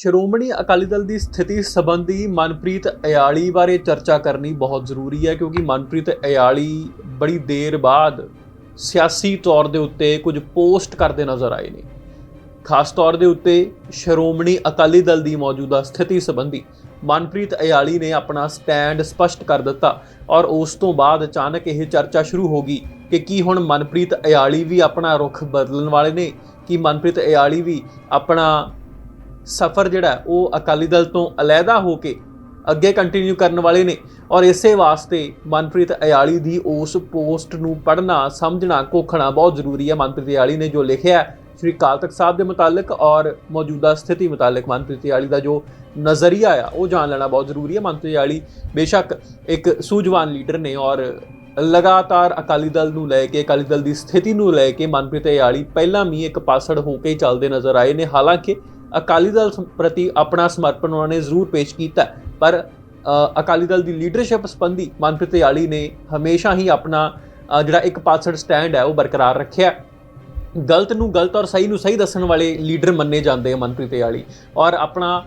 ਸ਼੍ਰੋਮਣੀ ਅਕਾਲੀ ਦਲ ਦੀ ਸਥਿਤੀ ਸੰਬੰਧੀ ਮਨਪ੍ਰੀਤ ਅਯਾਲੀ ਬਾਰੇ ਚਰਚਾ ਕਰਨੀ ਬਹੁਤ ਜ਼ਰੂਰੀ ਹੈ, ਕਿਉਂਕਿ ਮਨਪ੍ਰੀਤ ਅਯਾਲੀ ਬੜੀ ਦੇਰ ਬਾਅਦ ਸਿਆਸੀ ਤੌਰ ਦੇ ਉੱਤੇ ਕੁਝ ਪੋਸਟ ਕਰਦੇ ਨਜ਼ਰ ਆਏ ਨੇ। ਖਾਸ ਤੌਰ ਦੇ ਉੱਤੇ ਸ਼੍ਰੋਮਣੀ ਅਕਾਲੀ ਦਲ ਦੀ ਮੌਜੂਦਾ ਸਥਿਤੀ ਸੰਬੰਧੀ ਮਨਪ੍ਰੀਤ ਅਯਾਲੀ ਨੇ ਆਪਣਾ ਸਟੈਂਡ ਸਪਸ਼ਟ ਕਰ ਦਿੱਤਾ ਔਰ ਉਸ ਤੋਂ ਬਾਅਦ ਅਚਾਨਕ ਇਹ ਚਰਚਾ ਸ਼ੁਰੂ ਹੋ ਗਈ ਕਿ ਕੀ ਹੁਣ ਮਨਪ੍ਰੀਤ ਅਯਾਲੀ ਵੀ ਆਪਣਾ ਰੁਖ ਬਦਲਣ ਵਾਲੇ ਨੇ, ਕਿ ਮਨਪ੍ਰੀਤ ਅਯਾਲੀ ਵੀ ਆਪਣਾ ਸਫ਼ਰ ਜਿਹੜਾ ਉਹ ਅਕਾਲੀ ਦਲ ਤੋਂ ਅਲੱਗਾ ਹੋ ਕੇ ਅੱਗੇ ਕੰਟੀਨਿਊ ਕਰਨ ਵਾਲੇ ਨੇ ਔਰ ਇਸੇ ਵਾਸਤੇ ਮਨਪ੍ਰੀਤ ਅਯਾਲੀ ਦੀ ਉਸ ਪੋਸਟ ਨੂੰ ਪੜ੍ਹਨਾ, ਸਮਝਣਾ ਕੋਖਣਾ ਬਹੁਤ ਜ਼ਰੂਰੀ ਹੈ। ਮਨਪ੍ਰੀਤ ਅਯਾਲੀ ਨੇ ਜੋ ਲਿਖਿਆ ਸ਼੍ਰੀ ਅਕਾਲ ਤਖਤ ਸਾਹਿਬ ਦੇ ਮੁਤਾਲਕ ਔਰ ਮੌਜੂਦਾ ਸਥਿਤੀ ਮੁਤਾਲਕ ਮਨਪ੍ਰੀਤ ਅਯਾਲੀ ਦਾ ਜੋ ਨਜ਼ਰੀਆ ਆ, ਉਹ ਜਾਣ ਲੈਣਾ ਬਹੁਤ ਜ਼ਰੂਰੀ ਹੈ। ਮਨਪ੍ਰੀਤ ਅਯਾਲੀ ਬੇਸ਼ੱਕ ਇੱਕ ਸੂਝਵਾਨ ਲੀਡਰ ਨੇ ਔਰ ਲਗਾਤਾਰ ਅਕਾਲੀ ਦਲ ਨੂੰ ਲੈ ਕੇ, ਅਕਾਲੀ ਦਲ ਦੀ ਸਥਿਤੀ ਨੂੰ ਲੈ ਕੇ ਮਨਪ੍ਰੀਤ ਅਯਾਲੀ ਪਹਿਲਾਂ ਵੀ ਇੱਕ ਪਾਸੜ ਹੋ ਕੇ ਚੱਲਦੇ ਨਜ਼ਰ ਆਏ ਨੇ। ਹਾਲਾਂਕਿ ਅਕਾਲੀ ਦਲ ਪ੍ਰਤੀ ਆਪਣਾ ਸਮਰਪਣ ਉਹਨਾਂ ਨੇ ਜ਼ਰੂਰ ਪੇਸ਼ ਕੀਤਾ ਪਰ ਅਕਾਲੀ ਦਲ ਦੀ ਲੀਡਰਸ਼ਿਪ ਸੰਬੰਧੀ ਮਨਪ੍ਰੀਤ ਅਯਾਲੀ ਨੇ ਹਮੇਸ਼ਾ ਹੀ ਆਪਣਾ ਜਿਹੜਾ ਇੱਕ ਪਾਸੜ ਸਟੈਂਡ ਹੈ ਉਹ ਬਰਕਰਾਰ ਰੱਖਿਆ ਗਲਤ ਨੂੰ ਗਲਤ ਔਰ ਸਹੀ ਨੂੰ ਸਹੀ ਦੱਸਣ ਵਾਲੇ ਲੀਡਰ ਮੰਨੇ ਜਾਂਦੇ ਆ ਮਨਪ੍ਰੀਤ ਅਯਾਲੀ ਔਰ ਆਪਣਾ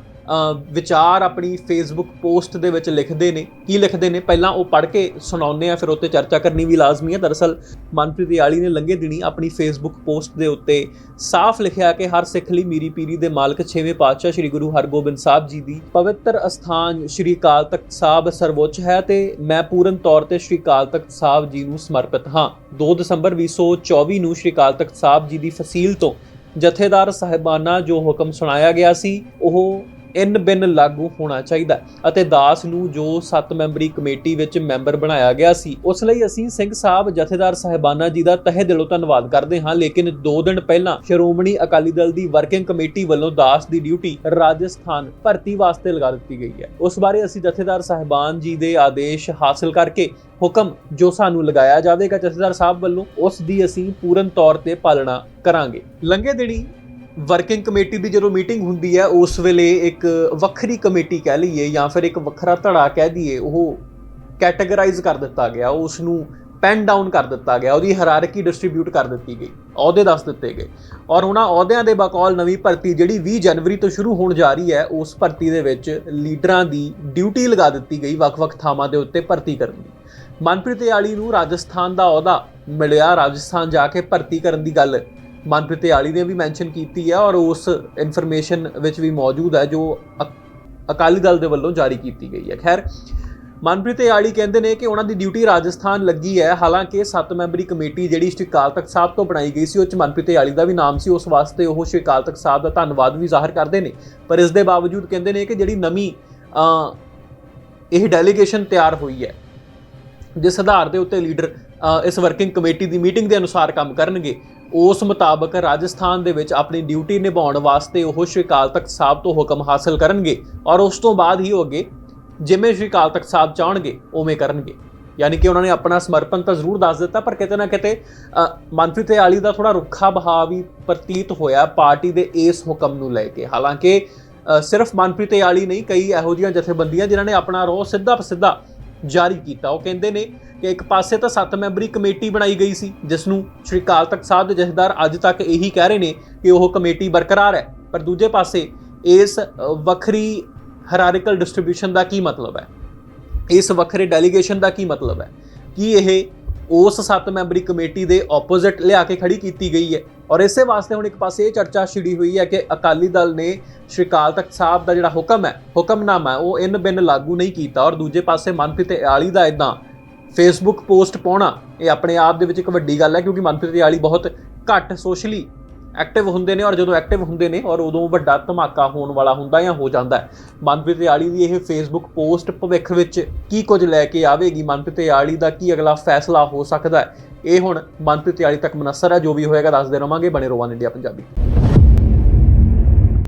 ਵਿਚਾਰ ਆਪਣੀ ਫੇਸਬੁੱਕ ਪੋਸਟ ਦੇ ਵਿੱਚ ਲਿਖਦੇ ਨੇ, ਕੀ ਲਿਖਦੇ ਨੇ? ਪਹਿਲਾਂ ਉਹ ਪੜ੍ਹ ਕੇ ਸੁਣਾਉਂਦੇ ਆ, ਫਿਰ ਉੱਤੇ ਚਰਚਾ ਕਰਨੀ ਵੀ ਲਾਜ਼ਮੀ ਹੈ ਦਰਅਸਲ ਮਨਪ੍ਰੀਤ ਅਯਾਲੀ ਨੇ ਲੰਘੇ ਦਿਨੀ ਆਪਣੀ ਫੇਸਬੁੱਕ ਪੋਸਟ ਦੇ ਉੱਤੇ ਸਾਫ਼ ਲਿਖਿਆ ਕਿ ਹਰ ਸਿੱਖ ਲਈ ਮੀਰੀ ਪੀਰੀ ਦੇ ਮਾਲਕ ਛੇਵੇਂ ਪਾਤਸ਼ਾਹ ਸ੍ਰੀ ਗੁਰੂ ਹਰਗੋਬਿੰਦ ਸਾਹਿਬ ਜੀ ਦੀ ਪਵਿੱਤਰ ਅਸਥਾਨ ਸ੍ਰੀ ਅਕਾਲ ਤਖਤ ਸਾਹਿਬ ਸਰਵਉੱਚ ਹੈ ਤੇ ਮੈਂ ਪੂਰਨ ਤੌਰ ਤੇ ਸ੍ਰੀ ਅਕਾਲ ਤਖਤ ਸਾਹਿਬ ਜੀ ਨੂੰ ਸਮਰਪਿਤ ਹਾਂ। 2 ਦਸੰਬਰ 2024 ਨੂੰ ਸ੍ਰੀ ਅਕਾਲ ਤਖਤ ਸਾਹਿਬ ਜੀ ਦੀ ਫਸੀਲ ਤੋਂ ਜਥੇਦਾਰ ਸਾਹਿਬਾਨਾ ਜੋ ਹੁਕਮ ਸੁਣਾਇਆ ਗਿਆ ਸੀ, ਉਹ ਇਨ ਬਿਨ ਲਾਗੂ ਹੋਣਾ ਚਾਹੀਦਾ ਅਤੇ ਦਾਸ ਨੂੰ ਜੋ 7 ਮੈਂਬਰੀ ਕਮੇਟੀ ਵਿੱਚ ਮੈਂਬਰ ਬਣਾਇਆ ਗਿਆ ਸੀ, ਉਸ ਲਈ ਅਸੀਂ ਸਿੰਘ ਸਾਹਿਬ ਜਥੇਦਾਰ ਸਾਹਿਬਾਨਾ ਜੀ ਦਾ ਤਹਿ ਦਿਲੋਂ ਧੰਨਵਾਦ ਕਰਦੇ ਹਾਂ। ਲੇਕਿਨ 2 ਦਿਨ ਪਹਿਲਾਂ ਸ਼੍ਰੋਮਣੀ ਅਕਾਲੀ ਦਲ ਦੀ ਵਰਕਿੰਗ ਕਮੇਟੀ ਵੱਲੋਂ ਦਾਸ ਦੀ ਡਿਊਟੀ ਰਾਜਸਥਾਨ ਭਰਤੀ ਵਾਸਤੇ ਲਗਾ ਦਿੱਤੀ ਗਈ ਹੈ। ਉਸ ਬਾਰੇ ਅਸੀਂ ਜਥੇਦਾਰ ਸਾਹਿਬਾਨ ਜੀ ਦੇ ਆਦੇਸ਼ ਹਾਸਲ ਕਰਕੇ ਹੁਕਮ ਜੋ ਸਾਨੂੰ ਲਗਾਇਆ ਜਾਵੇਗਾ ਜਥੇਦਾਰ ਸਾਹਿਬ ਵੱਲੋਂ, ਉਸ ਦੀ ਅਸੀਂ ਪੂਰਨ ਤੌਰ ਤੇ ਪਾਲਣਾ ਕਰਾਂਗੇ। ਲੰਘੇ ਦਿਨੀ ਵਰਕਿੰਗ ਕਮੇਟੀ ਦੀ ਜਦੋਂ ਮੀਟਿੰਗ ਹੁੰਦੀ ਹੈ, ਉਸ ਵੇਲੇ ਇੱਕ ਵੱਖਰੀ ਕਮੇਟੀ ਕਹਿ ਲਈਏ ਜਾਂ ਫਿਰ ਇੱਕ ਵੱਖਰਾ ਧੜਾ ਕਹਿ ਦਈਏ, ਉਹ ਕੈਟਾਗਰਾਈਜ਼ ਕਰ ਦਿੱਤਾ ਗਿਆ ਉਸ ਨੂੰ ਪੈਨ ਡਾਊਨ ਕਰ ਦਿੱਤਾ ਗਿਆ, ਉਹਦੀ ਹਾਇਰਾਰਕੀ ਡਿਸਟ੍ਰੀਬਿਊਟ ਕਰ ਦਿੱਤੀ ਗਈ, ਅਹੁਦੇ ਦੱਸ ਦਿੱਤੇ ਗਏ। ਔਰ ਉਹਨਾਂ ਅਹੁਦਿਆਂ ਦੇ ਬਕੌਲ ਨਵੀਂ ਭਰਤੀ ਜਿਹੜੀ 20 ਜਨਵਰੀ ਤੋਂ ਸ਼ੁਰੂ ਹੋਣ ਜਾ ਰਹੀ ਹੈ, ਉਸ ਭਰਤੀ ਦੇ ਵਿੱਚ ਲੀਡਰਾਂ ਦੀ ਡਿਊਟੀ ਲਗਾ ਦਿੱਤੀ ਗਈ, ਵੱਖ-ਵੱਖ ਥਾਵਾਂ ਦੇ ਉੱਤੇ ਭਰਤੀ ਕਰਨ ਦੀ। ਮਨਪ੍ਰੀਤ ਆਲੀ ਨੂੰ ਰਾਜਸਥਾਨ ਦਾ ਅਹੁਦਾ ਮਿਲਿਆ, ਰਾਜਸਥਾਨ ਜਾ ਕੇ ਭਰਤੀ ਕਰਨ ਦੀ ਗੱਲ ਮਨਪ੍ਰੀਤ ਆਲੀ ਨੇ ਵੀ ਮੈਂਸ਼ਨ ਕੀਤੀ ਹੈ ਔਰ ਉਸ ਇਨਫੋਰਮੇਸ਼ਨ ਵਿੱਚ ਵੀ ਮੌਜੂਦ ਹੈ ਜੋ ਅਕ- ਅਕਾਲੀ ਦਲ ਦੇ ਵੱਲੋਂ ਜਾਰੀ ਕੀਤੀ ਗਈ ਹੈ। ਖੈਰ, ਮਨਪ੍ਰੀਤ ਆਲੀ ਕਹਿੰਦੇ ਨੇ ਕਿ ਉਹਨਾਂ ਦੀ ਡਿਊਟੀ ਰਾਜਸਥਾਨ ਲੱਗੀ ਹੈ। ਹਾਲਾਂਕਿ 7 ਮੈਂਬਰੀ ਕਮੇਟੀ ਜਿਹੜੀ ਸ਼੍ਰੀ ਅਕਾਲ ਤਖਤ ਸਾਹਿਬ ਤੋਂ ਬਣਾਈ ਗਈ ਸੀ, ਉਹ ਚ ਮਨਪ੍ਰੀਤ ਆਲੀ ਦਾ ਵੀ ਨਾਮ ਸੀ। ਉਸ ਵਾਸਤੇ ਉਹ ਸ਼੍ਰੀ ਅਕਾਲ ਤਖਤ ਸਾਹਿਬ ਦਾ ਧੰਨਵਾਦ ਵੀ ਜ਼ਾਹਰ ਕਰਦੇ ਨੇ। ਪਰ ਇਸ ਦੇ ਬਾਵਜੂਦ ਕਹਿੰਦੇ ਨੇ ਕਿ ਜਿਹੜੀ ਨਵੀਂ ਇਹ ਡੈਲੀਗੇਸ਼ਨ ਤਿਆਰ ਹੋਈ ਹੈ, ਜਿਸ ਆਧਾਰ ਦੇ ਉੱਤੇ ਲੀਡਰ ਇਸ ਵਰਕਿੰਗ ਕਮੇਟੀ ਦੀ ਮੀਟਿੰਗ ਦੇ ਅਨੁਸਾਰ ਕੰਮ ਕਰਨਗੇ ਉਸ ਮੁਤਾਬਕ ਰਾਜਸਥਾਨ ਦੇ ਵਿੱਚ ਆਪਣੀ ਡਿਊਟੀ ਨਿਭਾਉਣ ਵਾਸਤੇ ਉਹ ਸ਼੍ਰੀ ਅਕਾਲ ਤਖਤ ਸਾਹਿਬ ਤੋਂ ਹੁਕਮ ਹਾਸਲ ਕਰਨਗੇ ਔਰ ਉਸ ਤੋਂ ਬਾਅਦ ਹੀ ਉਹ ਅੱਗੇ ਜਿਵੇਂ ਸ਼੍ਰੀ ਅਕਾਲ ਤਖਤ ਸਾਹਿਬ ਚਾਹਣਗੇ ਉਵੇਂ ਕਰਨਗੇ। ਯਾਨੀ ਕਿ ਉਹਨਾਂ ਨੇ ਆਪਣਾ ਸਮਰਪਣ ਤਾਂ ਜ਼ਰੂਰ ਦੱਸ ਦਿੱਤਾ ਪਰ ਕਿਤੇ ਨਾ ਕਿਤੇ ਅ, ਮਨਪ੍ਰੀਤ ਆਲੀ ਦਾ ਥੋੜਾ ਰੁੱਖਾ ਬਹਾਵ ਵੀ ਪ੍ਰਤੀਤ ਹੋਇਆ ਪਾਰਟੀ ਦੇ ਇਸ ਹੁਕਮ ਨੂੰ ਲੈ ਕੇ। ਹਾਲਾਂਕਿ ਸਿਰਫ ਮਨਪ੍ਰੀਤ ਆਲੀ ਨਹੀਂ ਕਈ ਇਹੋ ਜਿਹੀਆਂ ਜਥੇਬੰਦੀਆਂ ਜਿਨ੍ਹਾਂ ਨੇ ਆਪਣਾ ਰੋਹ ਸਿੱਧਾ ਸਿੱਧਾ ਜਾਰੀ ਕੀਤਾ। ਉਹ ਕਹਿੰਦੇ ਨੇ ਕਿ ਇੱਕ ਪਾਸੇ ਤਾਂ 7 ਮੈਂਬਰੀ ਕਮੇਟੀ ਬਣਾਈ ਗਈ ਸੀ, ਜਿਸ ਨੂੰ ਸ਼੍ਰੀ ਅਕਾਲ ਤਖਤ ਸਾਹਿਬ ਦੇ ਜਥੇਦਾਰ ਅੱਜ ਤੱਕ ਇਹੀ ਕਹਿ ਰਹੇ ਨੇ ਕਿ ਉਹ ਕਮੇਟੀ ਬਰਕਰਾਰ ਹੈ। ਪਰ ਦੂਜੇ ਪਾਸੇ ਇਸ ਵੱਖਰੀ ਹਰਾਰਿਕਲ ਡਿਸਟ੍ਰੀਬਿਊਸ਼ਨ ਦਾ ਕੀ ਮਤਲਬ ਹੈ? ਇਸ ਵੱਖਰੇ ਡੈਲੀਗੇਸ਼ਨ ਦਾ ਕੀ ਮਤਲਬ ਹੈ? ਕੀ ਇਹ ਉਸ 7 ਮੈਂਬਰੀ ਕਮੇਟੀ ਦੇ ਆਪੋਜ਼ਿਟ ਲਿਆ ਕੇ ਖੜੀ ਕੀਤੀ ਗਈ ਹੈ। ਔਰ ਇਸੇ ਵਾਸਤੇ ਹੁਣ ਇੱਕ ਪਾਸੇ ਇਹ ਚਰਚਾ ਛਿੜੀ ਹੋਈ ਹੈ ਕਿ ਅਕਾਲੀ ਦਲ ਨੇ ਸ਼੍ਰੀ ਅਕਾਲ ਤਖਤ ਸਾਹਿਬ ਦਾ ਜਿਹੜਾ ਹੁਕਮ ਹੈ, ਹੁਕਮਨਾਮਾ ਉਹ ਇਨ ਬਿਨ ਲਾਗੂ ਨਹੀਂ ਕੀਤਾ। ਔਰ ਦੂਜੇ ਪਾਸੇ ਮਨਪ੍ਰੀਤ ਆਲੀ ਦਾ ਇਦਾਂ ਫੇਸਬੁੱਕ ਪੋਸਟ ਪਾਉਣਾ, ਇਹ ਆਪਣੇ ਆਪ ਦੇ ਵਿੱਚ ਇੱਕ ਵੱਡੀ ਗੱਲ ਹੈ, ਕਿਉਂਕਿ ਮਨਪ੍ਰੀਤ ਆਲੀ ਬਹੁਤ ਘੱਟ ਸੋਸ਼ਲੀ ਐਕਟਿਵ ਹੁੰਦੇ ਨੇ ਔਰ ਜਦੋਂ ਐਕਟਿਵ ਹੁੰਦੇ ਨੇ ਔਰ ਉਦੋਂ ਵੱਡਾ ਧਮਾਕਾ ਹੋਣ ਵਾਲਾ ਹੁੰਦਾ ਜਾਂ ਹੋ ਜਾਂਦਾ ਹੈ। ਮਨਪ੍ਰੀਤ ਆਲੀ ਦੀ ਇਹ ਫੇਸਬੁੱਕ ਪੋਸਟ ਭਵਿੱਖ ਵਿੱਚ ਕੀ ਕੁਝ ਲੈ ਕੇ ਆਵੇਗੀ? ਮਨਪ੍ਰੀਤ ਆਲੀ ਦਾ ਕੀ ਅਗਲਾ ਫੈਸਲਾ ਹੋ ਸਕਦਾ ਹੈ? ਇਹ ਹੁਣ ਮਨਪ੍ਰੀਤ ਆਲੀ ਤੱਕ ਮਨਸਰ ਹੈ ਜੋ ਵੀ ਹੋਏਗਾ ਦੱਸਦੇ ਰਵਾਂਗੇ। ਬਣੇ ਰੋਵਾਨ ਇੰਡੀਆ ਪੰਜਾਬੀ।